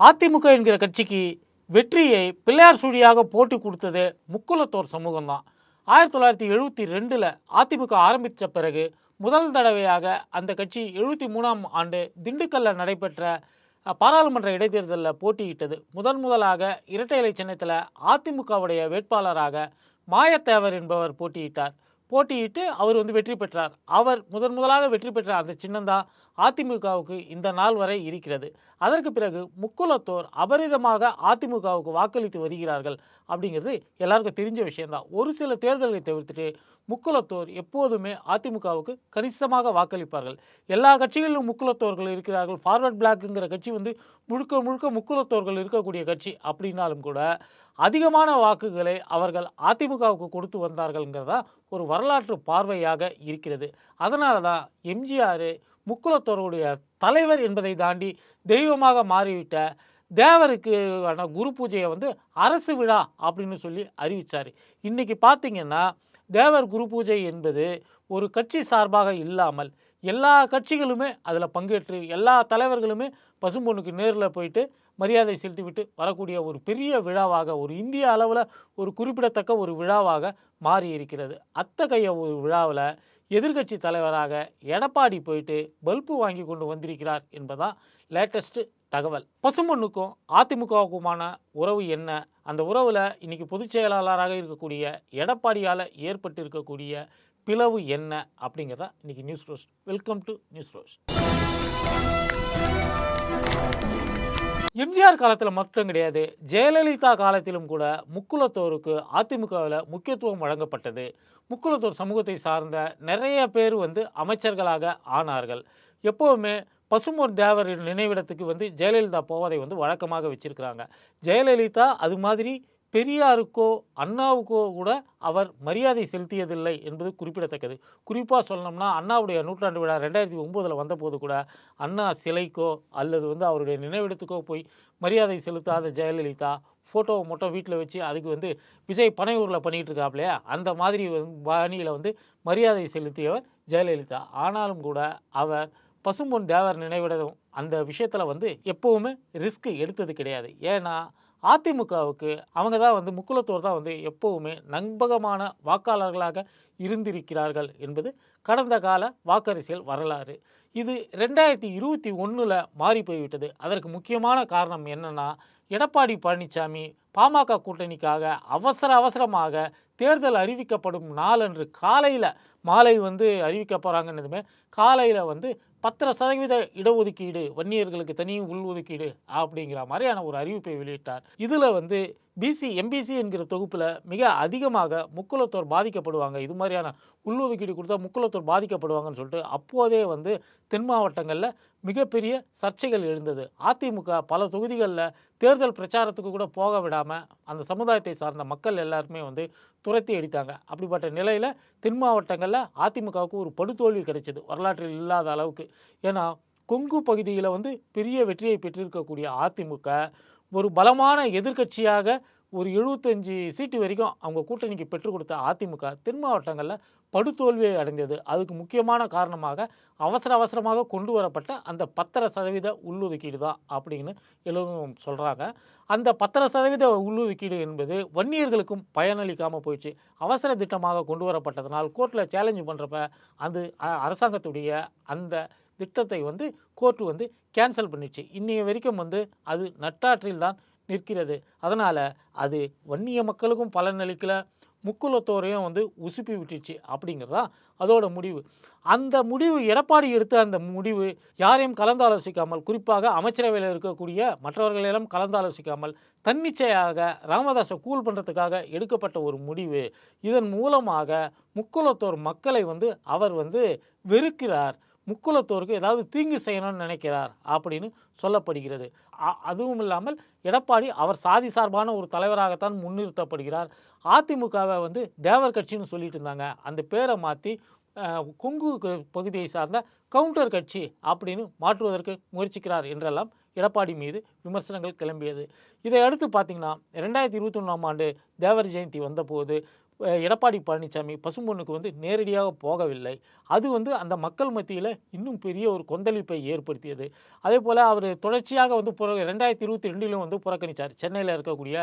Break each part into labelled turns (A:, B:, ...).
A: அதிமுக என்கிற கட்சிக்கு வெற்றியை பிள்ளையார் சுழியாக போட்டி கொடுத்தது முக்குலத்தோர் சமூகம் தான் ஆயிரத்தி தொள்ளாயிரத்தி எழுபத்தி ரெண்டில் அதிமுக ஆரம்பித்த பிறகு முதல் தடவையாக அந்த கட்சி எழுபத்தி மூணாம் ஆண்டு திண்டுக்கல்லில் நடைபெற்ற பாராளுமன்ற இடைத்தேர்தலில் போட்டியிட்டது. முதன் முதலாக இரட்டை இலை சின்னத்தில் அதிமுகவுடைய வேட்பாளராக மாயத்தேவர் என்பவர் போட்டியிட்டார். போட்டியிட்டு அவர் வந்து வெற்றி பெற்றார். அவர் முதன் முதலாக வெற்றி பெற்ற அந்த சின்னந்தான் அதிமுகவுக்கு இந்த நாள் வரை இருக்கிறது. அதற்கு பிறகு முக்குலத்தோர் அபரிதமாக அதிமுகவுக்கு வாக்களித்து வருகிறார்கள் அப்படிங்கிறது எல்லாருக்கும் தெரிஞ்ச விஷயம்தான். ஒரு சில தேர்தல்களை தவிர்த்துட்டு முக்குலத்தோர் எப்போதுமே அதிமுகவுக்கு கணிசமாக வாக்களிப்பார்கள். எல்லா கட்சிகளிலும் முக்குலத்தோர்கள் இருக்கிறார்கள். ஃபார்வர்ட் பிளாக்குங்கிற கட்சி வந்து முழுக்க முழுக்க முக்குலத்தோர்கள் இருக்கக்கூடிய கட்சி அப்படின்னாலும் கூட அதிகமான வாக்குகளை அவர்கள் அதிமுகவுக்கு கொடுத்து வந்தார்கள்ங்கிறதா ஒரு வரலாற்று பார்வையாக இருக்கிறது. அதனால தான் எம்ஜிஆர் முக்குலத்தோருடைய தலைவர் என்பதை தாண்டி தெய்வமாக மாறிவிட்ட தேவருக்கு ஆன குரு பூஜையை வந்து அரசு விழா அப்படின்னு சொல்லி அறிவிச்சார். இன்றைக்கி பார்த்தீங்கன்னா தேவர் குரு பூஜை என்பது ஒரு கட்சி சார்பாக இல்லாமல் எல்லா கட்சிகளுமே அதில் பங்கேற்று எல்லா தலைவர்களுமே பசும்பொண்ணுக்கு நேரில் போயிட்டு மரியாதை செலுத்திவிட்டு வரக்கூடிய ஒரு பெரிய விழாவாக ஒரு இந்திய அளவில் ஒரு குறிப்பிடத்தக்க ஒரு விழாவாக மாறி இருக்கிறது. அத்தகைய ஒரு விழாவில் எதிர்க்கட்சி தலைவராக எடப்பாடி போயிட்டு பல்பு வாங்கி கொண்டு வந்திருக்கிறார் என்பதான் லேட்டஸ்ட்டு தகவல். பசுமண்ணுக்கும் அதிமுகவுக்குமான உறவு என்ன? அந்த உறவில் இன்றைக்கி பொதுச் செயலாளராக இருக்கக்கூடிய எடப்பாடியால் ஏற்பட்டு இருக்கக்கூடிய பிளவு என்ன அப்படிங்கிறத இன்னைக்கு news rose welcome to news rose MGR காலத்தில் மட்டும் கிடையாது. ஜெயலலிதா காலத்திலும் கூட முக்குலத்தோருக்கு அதிமுகவில் முக்கியத்துவம் வழங்கப்பட்டது. முக்குலத்தோர் சமூகத்தை சார்ந்த நிறைய பேர் வந்து அமைச்சர்களாக ஆனார்கள். எப்போவுமே பசுமோர் தேவர் நினைவிடத்துக்கு வந்து ஜெயலலிதா போவதை வந்து வழக்கமாக வச்சிருக்கிறாங்க. ஜெயலலிதா அது மாதிரி பெரியாருக்கோ அண்ணாவுக்கோ கூட அவர் மரியாதை செலுத்தியதில்லை என்பது குறிப்பிடத்தக்கது. குறிப்பாக சொல்லணும்னா அண்ணாவுடைய நூற்றாண்டு விழா ரெண்டாயிரத்தி ஒம்போதில் வந்தபோது கூட அண்ணா சிலைக்கோ அல்லது வந்து அவருடைய நினைவிடத்துக்கோ போய் மரியாதை செலுத்தாத ஜெயலலிதா ஃபோட்டோவை மட்டும் வீட்டில் வச்சு அதுக்கு வந்து விஜய் பனையூரில் பண்ணிகிட்டு இருக்காப்லையா அந்த மாதிரி பணியில் பாணியில் வந்து மரியாதை செலுத்தியவர் ஜெயலலிதா. ஆனாலும் கூட அவர் பசும்பொன் தேவர் நினைவிடம் அந்த விஷயத்தில் வந்து எப்போவுமே ரிஸ்க் எடுத்தது கிடையாது. ஏன்னா அதிமுகவுக்கு அவங்க தான் வந்து முக்குலத்தோர் தான் வந்து எப்போவுமே நம்பகமான வாக்காளர்களாக இருந்திருக்கிறார்கள் என்பது கடந்த கால வாக்கரசியல் வரலாறு. இது ரெண்டாயிரத்தி இருபத்தி ஒன்றில் மாறி போய்விட்டது. அதற்கு முக்கியமான காரணம் என்னென்னா எடப்பாடி பழனிசாமி பாமக கூட்டணிக்காக அவசர அவசரமாக தேர்தல் அறிவிக்கப்படும் நாளன்று காலையில் மாலை வந்து அறிவிக்க போகிறாங்கன்னதுமே காலையில் வந்து பத்தரை சதவீத இடஒதுக்கீடு வன்னியர்களுக்கு தனி உள்ஒதுக்கீடு அப்படிங்கிற மாதிரியான ஒரு அறிவிப்பை வெளியிட்டார். இதில் வந்து பிசி எம்பிசி என்கிற தொகுப்பில் மிக அதிகமாக முக்குலத்தோர் பாதிக்கப்படுவாங்க. இது மாதிரியான உள்ஒதுக்கீடு கொடுத்தா முக்குலத்தோர் பாதிக்கப்படுவாங்கன்னு சொல்லிட்டு அப்போதே வந்து தென் மாவட்டங்களில் மிகப்பெரிய சர்ச்சைகள் எழுந்தது. அதிமுக பல தொகுதிகளில் தேர்தல் பிரச்சாரத்துக்கு கூட போக விடாமல் அந்த சமுதாயத்தை சார்ந்த மக்கள் எல்லாருமே வந்து துரத்தி அடித்தாங்க. அப்படிப்பட்ட நிலையில் தென் மாவட்டங்களில் அதிமுகவுக்கு ஒரு படுதோல்வி கிடைச்சது. வரலாற்றில் இல்லாத அளவுக்கு. ஏன்னா கொங்கு பகுதியில் வந்து பெரிய வெற்றியை பெற்றிருக்கக்கூடிய அதிமுக ஒரு பலமான எதிர்க்கட்சியாக ஒரு எழுபத்தஞ்சு சீட்டு வரைக்கும் அவங்க கூட்டணிக்கு பெற்றுக் கொடுத்த அதிமுக தென் மாவட்டங்களில் படுதோல்வியை அடைந்தது. அதுக்கு முக்கியமான காரணமாக அவசர அவசரமாக கொண்டு வரப்பட்ட அந்த பத்தரை சதவீத உள்ளொதுக்கீடு தான் அப்படின்னு எல்லோரும் சொல்கிறாங்க அந்த பத்தரை சதவீத உள்ளொதுக்கீடு என்பது வன்னியர்களுக்கும் பயனளிக்காமல் போயிடுச்சு. அவசர திட்டமாக கொண்டு வரப்பட்டதனால் கோர்ட்டில் சேலஞ்சு பண்ணுறப்ப அது அரசாங்கத்துடைய அந்த திட்டத்தை வந்து கோர்ட்டு வந்து கேன்சல் பண்ணிடுச்சு இன்றைய வரைக்கும் வந்து அது நட்டாற்றில் தான் நிற்கிறது. அதனால் அது வன்னிய மக்களுக்கும் பலனளிக்கல முக்குலத்தோரையும் வந்து உசுப்பி விட்டுச்சு அப்படிங்கிறதா அதோட முடிவு. அந்த முடிவு எடப்பாடி எடுத்த அந்த முடிவு யாரையும் கலந்தாலோசிக்காமல் குறிப்பாக அமைச்சரவையில் இருக்கக்கூடிய மற்றவர்களெல்லாம் கலந்தாலோசிக்காமல் தன்னிச்சையாக ராமதாஸை கூல் பண்ணுறதுக்காக எடுக்கப்பட்ட ஒரு முடிவு. இதன் மூலமாக முக்குலத்தோர் மக்களை வந்து அவர் வந்து வெறுக்கிறார். முக்குலத்தோருக்கு ஏதாவது தீங்கு செய்யணும்னு நினைக்கிறார் அப்படின்னு சொல்லப்படுகிறது. அ- அதுவும் இல்லாமல் எடப்பாடி அவர் சாதி சார்பான ஒரு தலைவராகத்தான் முன்னிறுத்தப்படுகிறார். அதிமுகவை வந்து தேவர் கட்சின்னு சொல்லிட்டு இருந்தாங்க. அந்த பேரை மாற்றி கொங்கு க- பகுதியை சார்ந்த கவுண்டர் கட்சி அப்படின்னு மாற்றுவதற்கு முயற்சிக்கிறார் என்றெல்லாம் எடப்பாடி மீது விமர்சனங்கள் கிளம்பியது. இதை அடுத்து பார்த்தீங்கன்னா ரெண்டாயிரத்தி இருபத்தி ஒன்றாம் ஆண்டு தேவர் ஜெயந்தி வந்தபோது எடப்பாடி பழனிசாமி பசும்பொண்ணுக்கு வந்து நேரடியாக போகவில்லை. அது வந்து அந்த மக்கள் மத்தியில் இன்னும் பெரிய ஒரு கொந்தளிப்பை ஏற்படுத்தியது. அதே போல் அவர் தொடர்ச்சியாக வந்து புற ரெண்டாயிரத்தி இருபத்தி ரெண்டிலும் வந்து புறக்கணித்தார் சென்னையில் இருக்கக்கூடிய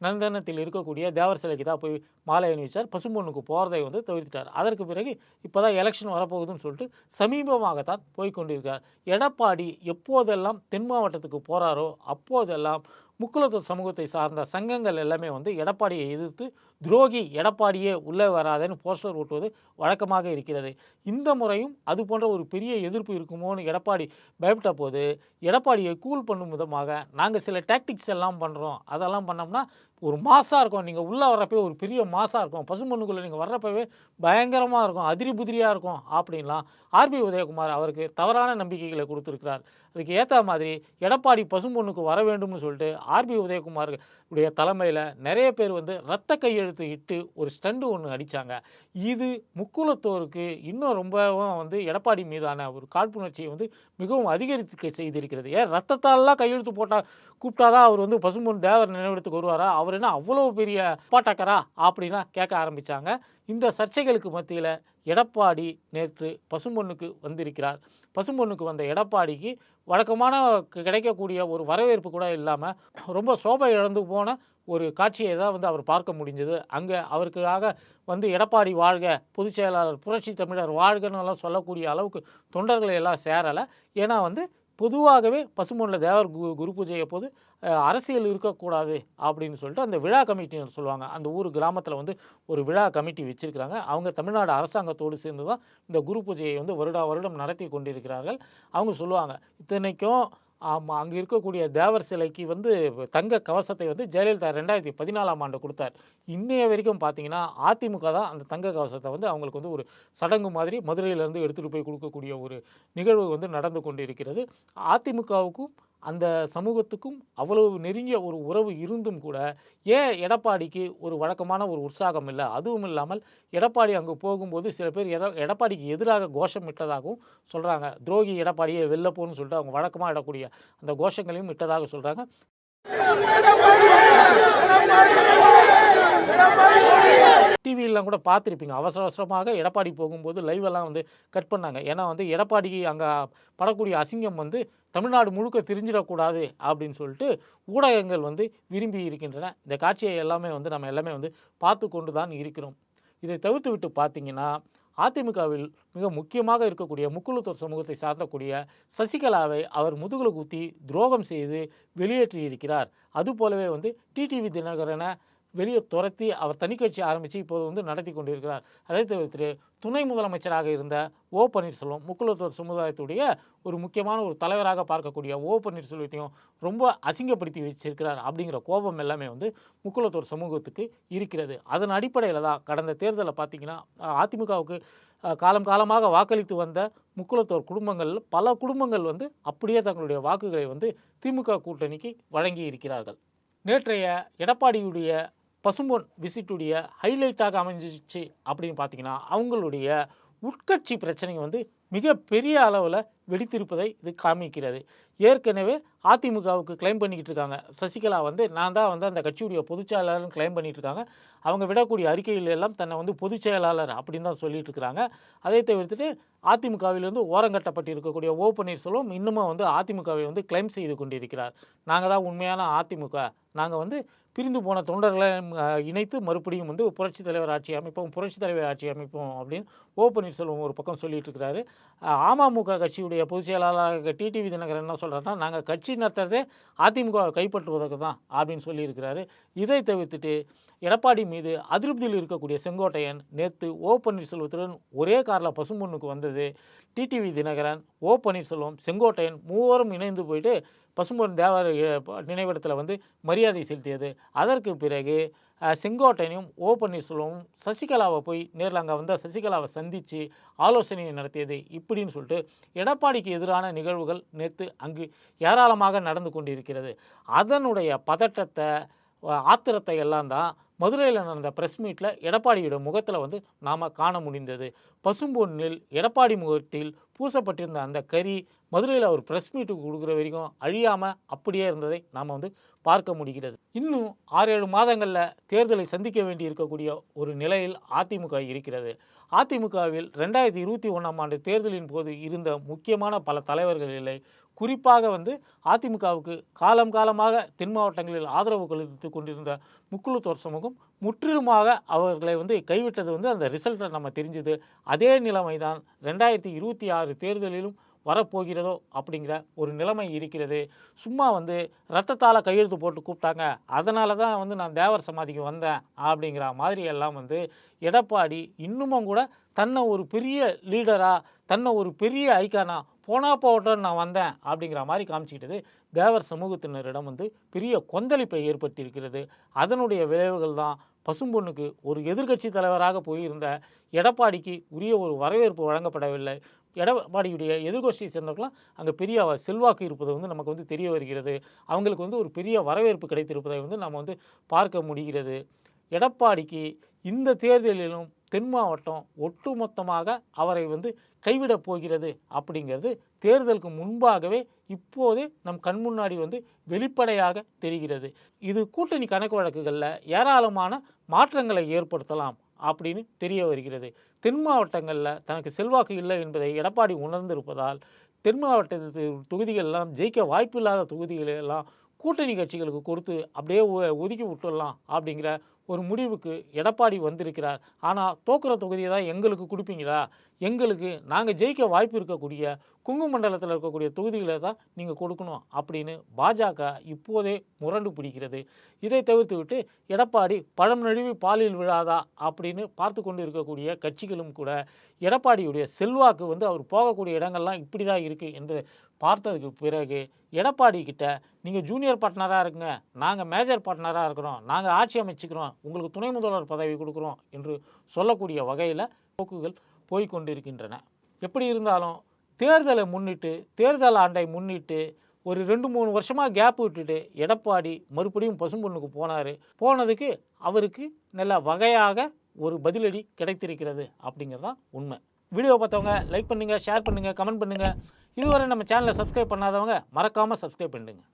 A: நந்தனத்தில் இருக்கக்கூடிய தேவர் சிலைக்கு தான் போய் மாலை அணிவிச்சார். பசும்பொண்ணுக்கு போகிறதை வந்து தவிர்த்துட்டார். அதற்கு பிறகு இப்போ தான் எலெக்ஷன் வரப்போகுதுன்னு சொல்லிட்டு சமீபமாகத்தான் போய் கொண்டிருக்கார். எடப்பாடி எப்போதெல்லாம் தென் மாவட்டத்துக்கு போகிறாரோ அப்போதெல்லாம் முக்குளத்தூர் சமூகத்தை சார்ந்த சங்கங்கள் எல்லாமே வந்து எடப்பாடியை எதிர்த்து துரோகி எடப்பாடியே உள்ளே வராதேன்னு போஸ்டர் ஓட்டுவது வழக்கமாக இருக்கிறது. இந்த முறையும் அது போன்ற ஒரு பெரிய எதிர்ப்பு இருக்குமோன்னு எடப்பாடி பயப்பட்ட போது எடப்பாடியை கூல் பண்ணும் விதமாக நாங்கள் சில டாக்டிக்ஸ் எல்லாம் பண்ணுறோம் அதெல்லாம் பண்ணோம்னா ஒரு மாசாக இருக்கும். நீங்கள் உள்ளே வர்றப்பே ஒரு பெரிய மாசாக இருக்கும். பசுமண்ணுக்குள்ளே நீங்கள் வர்றப்பவே பயங்கரமாக இருக்கும். அதிரி புதிரியாக இருக்கும் அப்படின்லாம் ஆர்பி உதயகுமார் அவருக்கு தவறான நம்பிக்கைகளை கொடுத்துருக்கிறார். அதுக்கு ஏற்ற மாதிரி எடப்பாடி பசும்பொண்ணுக்கு வர வேண்டும்னு சொல்லிட்டு ஆர்பி உதயகுமார் உடைய தலைமையில் நிறைய பேர் வந்து ரத்த கையெழுத்து இட்டு ஒரு ஸ்டண்டு ஒன்று அடித்தாங்க இது முக்குலத்தோருக்கு இன்னும் ரொம்பவும் வந்து எடப்பாடி மீதான ஒரு காழ்ப்புணர்ச்சியை வந்து மிகவும் அதிகரித்து செய்திருக்கிறது. ஏன்? ரத்தத்தாலெலாம் கையெழுத்து போட்டால் கூப்பிட்டாதான் அவர் வந்து பசும்பொன் தேவர் நினைவிடத்துக்கு வருவாரா? அவர் என்ன அவ்வளோ பெரிய பாட்டாக்கரா அப்படின்னா கேட்க ஆரம்பித்தாங்க இந்த சர்ச்சைகளுக்கு மத்தியில் எடப்பாடி நேற்று பசும்பொண்ணுக்கு வந்திருக்கிறார். பசும்பொண்ணுக்கு வந்த எடப்பாடிக்கு வழக்கமான கிடைக்கக்கூடிய ஒரு வரவேற்பு கூட இல்லாமல் ரொம்ப சோபை இழந்து போன ஒரு காட்சியை தான் வந்து அவர் பார்க்க முடிஞ்சது. அங்கே அவருக்காக வந்து எடப்பாடி வாழ்க பொதுச் செயலாளர் புரட்சி தமிழர் வாழ்கன்னெல்லாம் சொல்லக்கூடிய அளவுக்கு தொண்டர்களை எல்லாம் சேரலை. ஏன்னா வந்து பொதுவாகவே பசும்பொன்னில் தேவர் கு குரு பூஜையை போது அரசியல் இருக்கக்கூடாது அப்படின்னு சொல்லிட்டு அந்த விழா கமிட்டின்னு சொல்லுவாங்க. அந்த ஊர் கிராமத்தில் வந்து ஒரு விழா கமிட்டி வச்சிருக்கிறாங்க. அவங்க தமிழ்நாடு அரசாங்கத்தோடு சேர்ந்து தான் இந்த குரு பூஜையை வந்து வருடா வருடம் நடத்தி கொண்டிருக்கிறார்கள். அவங்க சொல்லுவாங்க இத்தனைக்கும் ஆமாம் அங்கே இருக்கக்கூடிய தேவர் சிலைக்கு வந்து தங்க கவசத்தை வந்து ஜெயலலிதா ரெண்டாயிரத்தி பதினாலாம் ஆண்டு கொடுத்தார். இன்னைய வரைக்கும் பார்த்தீங்கன்னா அதிமுக தான் அந்த தங்க கவசத்தை வந்து அவங்களுக்கு வந்து ஒரு சடங்கு மாதிரி மதுரையிலேருந்து எடுத்துகிட்டு போய் கொடுக்கக்கூடிய ஒரு நிகழ்வு வந்து நடந்து கொண்டு இருக்கிறது அதிமுகவுக்கும் அந்த சமூகத்துக்கும் அவ்வளவு நெருங்கிய ஒரு உறவு இருந்தும் கூட ஏன் எடப்பாடிக்கு ஒரு வழக்கமான ஒரு உற்சாகம் இல்லை? அதுவும் இல்லாமல் எடப்பாடி அங்கே போகும்போது சில பேர் எட எடப்பாடிக்கு எதிராக கோஷம் இட்டதாகவும் சொல்கிறாங்க துரோகி எடப்பாடியை வெளில போகணும்னு சொல்லிட்டு அவங்க வழக்கமாக இடக்கூடிய அந்த கோஷங்களையும் இட்டதாக சொல்கிறாங்க டிவியெல்லாம் கூட பார்த்துருப்பீங்க. அவசர அவசரமாக எடப்பாடி போகும்போது லைவ் எல்லாம் வந்து கட் பண்ணாங்க. ஏன்னா வந்து எடப்பாடிக்கு அங்கே படக்கூடிய அசிங்கம் வந்து தமிழ்நாடு முழுக்க தெரிஞ்சிடக்கூடாது அப்படின்னு சொல்லிட்டு ஊடகங்கள் வந்து விரும்பி இருக்கின்றன. இந்த காட்சியை எல்லாமே வந்து நம்ம எல்லாமே வந்து பார்த்து கொண்டு தான் இருக்கிறோம். இதை தவிர்த்து விட்டு பார்த்தீங்கன்னா அதிமுகவில் மிக முக்கியமாக இருக்கக்கூடிய முக்குளத்தூர் சமூகத்தை சார்ந்தக்கூடிய சசிகலாவை அவர் முதுகுல குத்தி துரோகம் செய்து வெளியேற்றி இருக்கிறார் அதுபோலவே வந்து டிடிவி தினகரனை வெளியே துரத்தி அவர் தனி கட்சி ஆரம்பித்து இப்போது வந்து நடத்தி கொண்டிருக்கிறார். அதை தவிர்த்து துணை முதலமைச்சராக இருந்த ஓ பன்னீர்செல்வம் முக்குலத்தோர் சமுதாயத்துடைய ஒரு முக்கியமான ஒரு தலைவராக பார்க்கக்கூடிய ஓ பன்னீர்செல்வத்தையும் ரொம்ப அசிங்கப்படுத்தி வச்சிருக்கிறார் அப்படிங்கிற கோபம் எல்லாமே வந்து முக்குலத்தோர் சமூகத்துக்கு இருக்கிறது. அதன் அடிப்படையில் தான் கடந்த தேர்தலில் பார்த்தீங்கன்னா அதிமுகவுக்கு காலம் காலமாக வாக்களித்து வந்த முக்குலத்தோர் குடும்பங்கள் பல குடும்பங்கள் வந்து அப்படியே தங்களுடைய வாக்குகளை வந்து திமுக கூட்டணிக்கு வழங்கி இருக்கிறார்கள் நேற்றைய எடப்பாடியுடைய பசும்பொன் விசிட்டுடைய ஹைலைட்டாக அமைஞ்சிச்சு அப்படின்னு பார்த்தீங்கன்னா அவங்களுடைய உட்கட்சி பிரச்சனை வந்து மிக பெரிய அளவில் வெடித்திருப்பதை இது காமிக்கிறது. ஏற்கனவே அதிமுகவுக்கு கிளைம் பண்ணிக்கிட்டு இருக்காங்க. சசிகலா வந்து நான் தான் வந்து அந்த கட்சியுடைய பொதுச் செயலாளர்னு கிளைம் பண்ணிகிட்டு இருக்காங்க. அவங்க விடக்கூடிய அறிக்கையில் எல்லாம் தன்னை வந்து பொதுச் செயலாளர் அப்படின்னு தான் சொல்லிட்டு இருக்கிறாங்க. அதை தவிர்த்துட்டு அதிமுகவிலிருந்து ஓரங்கட்டப்பட்டு இருக்கக்கூடிய ஓ பன்னீர்செல்வம் இன்னமும் வந்து அதிமுகவை வந்து கிளைம் செய்து கொண்டிருக்கிறார். நாங்கள் தான் உண்மையான அதிமுக. நாங்கள் வந்து பிரிந்து போன தொண்டர்களை இணைத்து மறுபடியும் வந்து புரட்சித் தலைவர் ஆட்சி அமைப்போம் புரட்சித் தலைவர் ஆட்சி அமைப்போம் அப்படின்னு ஓ பன்னீர்செல்வம் ஒரு பக்கம் சொல்லிட்டு இருக்கிறாரு. அமமுக கட்சியுடைய பொதுச் செயலாளராக டிடிவி தினகரன் என்ன சொல்கிறாருன்னா நாங்கள் கட்சி நடத்துறதே அதிமுக கைப்பற்றுவதற்கு தான் அப்படின்னு சொல்லியிருக்கிறாரு. இதை தவிர்த்துட்டு எடப்பாடி மீது அதிருப்தியில் இருக்கக்கூடிய செங்கோட்டையன் நேற்று ஓ பன்னீர்செல்வத்துடன் ஒரே காரில் பசும்பொண்ணுக்கு வந்தது. டிடிவி தினகரன் ஓ பன்னீர்செல்வம் செங்கோட்டையன் மூவரும் இணைந்து போயிட்டு பசும்பொன் தேவர் நினைவிடத்தில் வந்து மரியாதை செலுத்தியது. அதற்கு பிறகு செங்கோட்டையனையும் ஓ பன்னீர்செல்வமும் சசிகலாவை போய் நேரில் அங்கே வந்த சசிகலாவை சந்தித்து ஆலோசனை நடத்தியது. இப்படின்னு சொல்லிட்டு எடப்பாடிக்கு எதிரான நிகழ்வுகள் நேற்று அங்கு ஏராளமாக நடந்து கொண்டிருக்கிறது. அதனுடைய பதட்டத்தை ஆத்திரத்தை எல்லாம் தான் மதுரையில் நடந்த ப்ரெஸ் மீட்டில் எடப்பாடியோட முகத்தில் வந்து நாம் காண முடிந்தது. பசும்பொன்னில் எடப்பாடி முகத்தில் பூசப்பட்டிருந்த அந்த கறி மதுரையில் அவர் ப்ரெஸ் மீட்டுக்கு கொடுக்குற வரைக்கும் அழியாமல் அப்படியே இருந்ததை நாம் வந்து பார்க்க முடிகிறது. இன்னும் ஆறு ஏழு மாதங்களில் தேர்தலை சந்திக்க வேண்டி இருக்கக்கூடிய ஒரு நிலையில் அதிமுக இருக்கிறது. அதிமுகவில் ரெண்டாயிரத்தி இருபத்தி ஒன்றாம் ஆண்டு தேர்தலின் போது இருந்த முக்கியமான பல தலைவர்கள் இல்லை குறிப்பாக வந்து அதிமுகவுக்கு காலம் காலமாக தென் மாவட்டங்களில் ஆதரவு கொடுத்து கொண்டிருந்த முக்குழுத்தோர் சமூகம் முற்றிலுமாக அவர்களை வந்து கைவிட்டது வந்து அந்த ரிசல்ட்டை நம்ம தெரிஞ்சது. அதே நிலைமை தான் ரெண்டாயிரத்தி இருபத்தி ஆறு தேர்தலிலும் வரப்போகிறதோ அப்படிங்கிற ஒரு நிலைமை இருக்கிறது. சும்மா வந்து ரத்தத்தால் கையெழுத்து போட்டு கூப்பிட்டாங்க. அதனால தான் வந்து நான் தேவர் சமாதிக்கு வந்தேன் அப்படிங்கிற மாதிரி எல்லாம் வந்து எடப்பாடி இன்னமும் கூட தன்னை ஒரு பெரிய லீடராக தன்னை ஒரு பெரிய ஐக்கானா போனா போகட்டும் நான் வந்தேன் அப்படிங்கிற மாதிரி காமிச்சிக்கிட்டது தேவர் சமூகத்தினரிடம் வந்து பெரிய கொந்தளிப்பை ஏற்படுத்தியிருக்கிறது. அதனுடைய விளைவுகள் தான் பசும்பொண்ணுக்கு ஒரு எதிர்க்கட்சி தலைவராக போயிருந்த எடப்பாடிக்கு உரிய ஒரு வரவேற்பு வழங்கப்படவில்லை. எடப்பாடியுடைய எதிர்கோஷ்டியை சேர்ந்தவர்களாம் அங்கே பெரிய செல்வாக்கு இருப்பது வந்து நமக்கு வந்து தெரிய வருகிறது. அவங்களுக்கு வந்து ஒரு பெரிய வரவேற்பு கிடைத்திருப்பதை வந்து நம்ம வந்து பார்க்க முடிகிறது. எடப்பாடிக்கு இந்த தேர்தலிலும் தென் மாவட்டம் ஒட்டுமொத்தமாக அவரை வந்து கைவிடப் போகிறது அப்படிங்கிறது தேர்தலுக்கு முன்பாகவே இப்போதே நம் கண் முன்னாடி வந்து வெளிப்படையாக தெரிகிறது. இது கூட்டணி கணக்கு வழக்குகளில் ஏராளமான மாற்றங்களை ஏற்படுத்தலாம் அப்படின்னு தெரிய வருகிறது. தென் மாவட்டங்களில் தனக்கு செல்வாக்கு இல்லை என்பதை எடப்பாடி உணர்ந்திருப்பதால் தென் மாவட்ட தொகுதிகளெல்லாம் ஜெயிக்க வாய்ப்பில்லாத தொகுதிகளெல்லாம் கூட்டணி கட்சிகளுக்கு கொடுத்து அப்படியே ஒதுக்கி விட்டுடலாம் அப்படிங்கிற ஒரு முடிவுக்கு எடப்பாடி வந்திருக்கிறார். ஆனால் தோக்குற தொகுதியை தான் எங்களுக்கு கொடுப்பீங்களா? எங்களுக்கு நாங்கள் ஜெயிக்க வாய்ப்பு இருக்கக்கூடிய குங்கு மண்டலத்தில் இருக்கக்கூடிய தொகுதிகளை தான் நீங்கள் கொடுக்கணும் அப்படின்னு பாஜக இப்போதே முரண்டு பிடிக்கிறது. இதை தவிர்த்து விட்டு எடப்பாடி பழம் நழுவி பாலியல் விழாதா அப்படின்னு பார்த்து கொண்டு இருக்கக்கூடிய கட்சிகளும் கூட எடப்பாடியுடைய செல்வாக்கு வந்து அவர் போகக்கூடிய இடங்கள்லாம் இப்படி தான் இருக்குது என்று பார்த்ததுக்கு பிறகு எடப்பாடி கிட்ட நீங்கள் ஜூனியர் பார்ட்னராக இருக்குங்க நாங்கள் மேஜர் பார்ட்னராக இருக்கிறோம். நாங்கள் ஆட்சி அமைச்சுக்கிறோம். உங்களுக்கு துணை முதல்வர் பதவி கொடுக்குறோம் என்று சொல்லக்கூடிய வகையில் போக்குகள் போய்க்கொண்டிருக்கின்றன. எப்படி இருந்தாலும் தேர்தலை முன்னிட்டு தேர்தல் ஆண்டை முன்னிட்டு ஒரு ரெண்டு மூணு வருஷமாக கேப் விட்டுட்டு எடப்பாடி மறுபடியும் பசும்பொண்ணுக்கு போனார். போனதுக்கு அவருக்கு நல்ல வகையாக ஒரு பதிலடி கிடைத்திருக்கிறது அப்படிங்கிறது தான் உண்மை. வீடியோ பார்த்தவங்க லைக் பண்ணுங்கள் ஷேர் பண்ணுங்கள் கமெண்ட் பண்ணுங்கள் இதுவரை நம்ம சேனலை சப்ஸ்கிரைப் பண்ணாதவங்க மறக்காமல் சப்ஸ்கிரைப் பண்ணுங்கள்